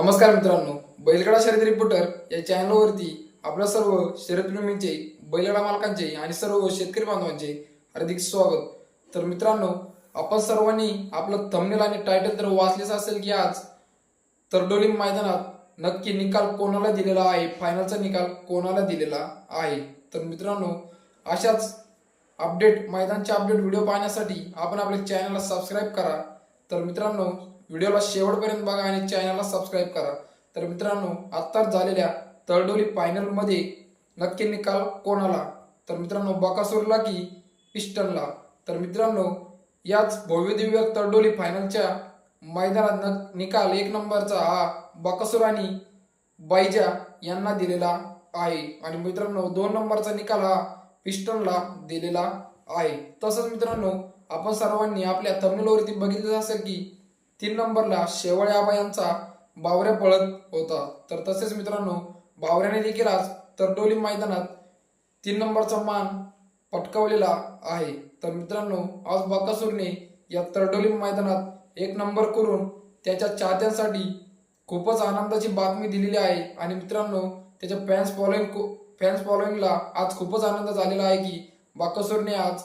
नमस्कार मित्रांनो बैलगाडा शर्यत रिपोर्टर या चॅनलवरती आपल्या सर्व शर्यतप्रेमींचे बैलगाडा मालकांचे आणि सर्व शेतकरी बांधवांचे हार्दिक स्वागत. तर मित्रांनो आपण सर्वांनी आपलं थंबनेल आणि टायटल तर वाचलेच असेल की आज तरडोली मैदानात नक्की निकाल कोणाला दिलेला आहे? फायनलचा निकाल कोणाला दिलेला आहे? तर मित्रांनो अशाच अपडेट मैदानचे अपडेट व्हिडिओ पाहण्यासाठी आपण आपल्या चॅनलला सबस्क्राईब करा. तर मित्रांनो व्हिडिओला शेवटपर्यंत बघा आणि चॅनलला सबस्क्राईब करा. तर मित्रांनो आत्ताच झालेल्या तळडोली फायनलमध्ये नक्की निकाल कोणाला? तर मित्रांनो बकासूरला की पिस्टनला तर मित्रांनो याच भव्यदिव्य तळडोली फायनलच्या मैदानात निकाल एक नंबरचा हा बकासूर आणि बायजा यांना दिलेला आहे. आणि मित्रांनो दोन नंबरचा निकाल हा पिस्टनला दिलेला आहे. तसंच मित्रांनो आपण सर्वांनी आपल्या तमिळवरती बघितलं असेल की तीन नंबरला शेवळे आबा यांचा बावरे पळत होता. तर तसेच मित्रांनो बावऱ्याने देखील आज तरडोली मैदानात तीन नंबरचा मान पटकावलेला आहे. तर मित्रांनो आज बकासूरने या तरडोली मैदानात एक नंबर करून त्याच्या चाहत्यांसाठी खूपच आनंदाची बातमी दिलेली आहे. आणि मित्रांनो त्याच्या फॅन्स फॉलोईंग फॅन्स फॉलोईंगला आज खूपच आनंद झालेला आहे की बाकासूरने आज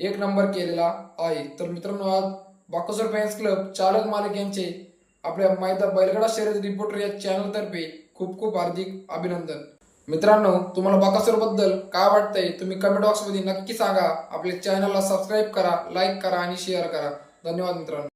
एक नंबर केलेला आहे. तर मित्रांनो आज बाकासूर फॅन्स क्लब चालक मालक यांचे आपल्या माहिती बैलगाडा शर्यत रिपोर्टर या चॅनल तर्फे खूप खूप हार्दिक अभिनंदन. मित्रांनो तुम्हाला बाकासूरबद्दल काय वाटतंय तुम्ही कमेंट बॉक्समध्ये नक्की सांगा. आपल्या चॅनलला सबस्क्राईब करा लाईक करा आणि शेअर करा. धन्यवाद मित्रांनो.